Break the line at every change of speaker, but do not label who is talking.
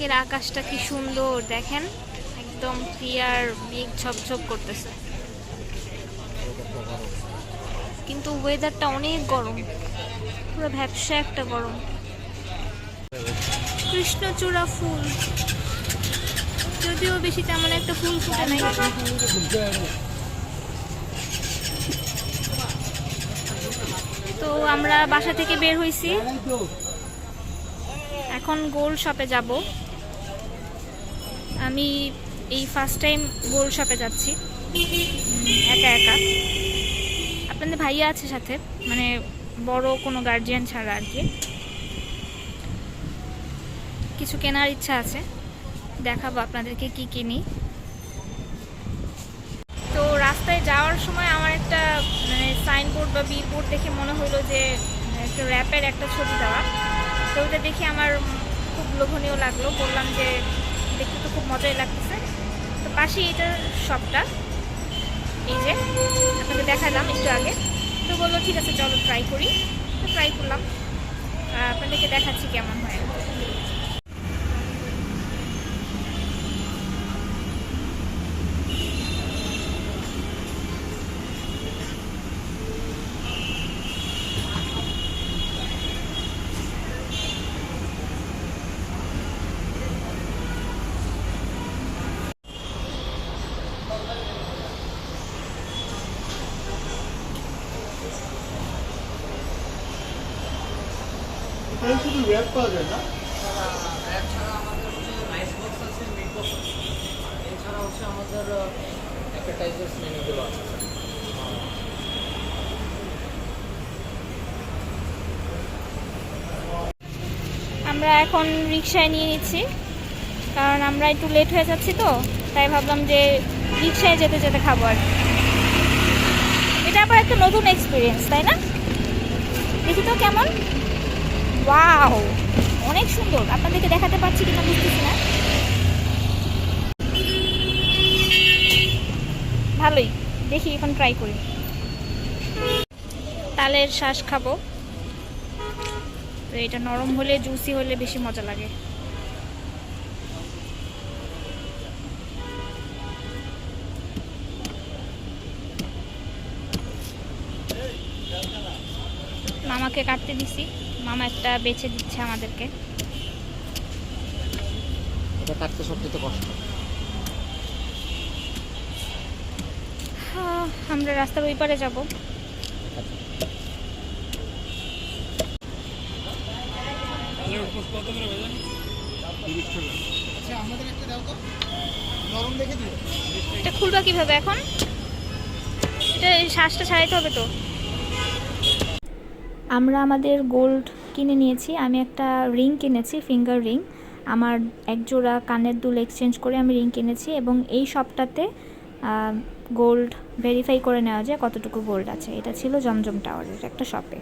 আজকের আকাশটা কি সুন্দর, দেখেন? একদম ক্লিয়ার, মেঘ ঝপঝপ করতেছে। কিন্তু ওয়েদারটা অনেক গরম। পুরো ভ্যাবসা একটা গরম। কৃষ্ণচূড়া ফুল। যদিও বেশি তেমন একটা ফুল ফুটে নাই। তো আমরা বাসা থেকে বের হইছি। এখন গোল্ড শপে যাব। আমি এই ফার্স্ট টাইম গোল্ড শপে যাচ্ছি। একা একা। আপনাদের ভাইয়া আছে সাথে মানে বড় কোনো গার্জিয়ান ছাড়া আর কি। কিছু কেনার ইচ্ছা আছে, দেখাবো আপনাদেরকে কি কিনি। তো রাস্তায় যাওয়ার সময় আমার একটা মানে সাইনবোর্ড বা বিলবোর্ড দেখে মনে হলো যে, একটা র্যাপের একটা ছবি দেওয়া। তো ওটা দেখে আমার খুব লোভনীয় লাগল। বললাম যে দেখতে তো খুব মজাই লাগতেছে। তো পাশে এটা শপটা এই যে আপনাকে দেখালাম একটু আগে। তো বলল, ঠিক আছে, চলো ট্রাই করি। তো ট্রাই করলাম। আপনাদেরকে দেখাচ্ছি কেমন হয়।
এখানে শুধু র্যাপ পাওয়া যায় না?
এছাড়া আমাদের হচ্ছে রাইস বক্স আছে মিট বক্স আছে। এছাড়া হচ্ছে আমাদের অ্যাপেটাইজার্স মেনুগুলো আছে।
আমরা এখন রিক্সায় নিয়ে নিচ্ছি। কারণ আমরা একটু লেট হয়ে যাচ্ছি তো তাই ভাবলাম যে রিক্সায় যেতে যেতে খাব আর কি। এটা আবার একটা নতুন এক্সপিরিয়েন্স তাই না? দেখি তো কেমন? ওয়াও অনেক সুন্দর। আপনাদেরকে দেখাতে পারছি কিনা বুঝতেছি না। ভালোই। দেখি এখন ট্রাই করি। তালের শ্বাস খাব। তো এটা নরম হলে জুসি হলে বেশি মজা লাগে। মামাকে কাটতে দিছি। মামা একটা বেছে দিচ্ছে আমাদেরকে।
এটা কাটতে সবচেয়ে কষ্ট।
হ্যাঁ, আমরা রাস্তার ওই পারে যাব।
আচ্ছা আমাদের একটা দাও তো। নরম দেখে দিও।
এটা খুলবা কীভাবে এখন? এটা এই শ্বাসটা ছাড়াইতে হবে তো। আমরা আমাদের গোল্ড কিনে নিয়েছি। আমি একটা রিং কিনেছি ফিঙ্গার রিং আমার একজোড়া কানের দুল এক্সচেঞ্জ করে আমি রিং কিনেছি এবং এই শপটাতে গোল্ড ভেরিফাই করে নেওয়া যায় কতটুকু গোল্ড আছে। এটা ছিল জমজম টাওয়ারের একটা শপে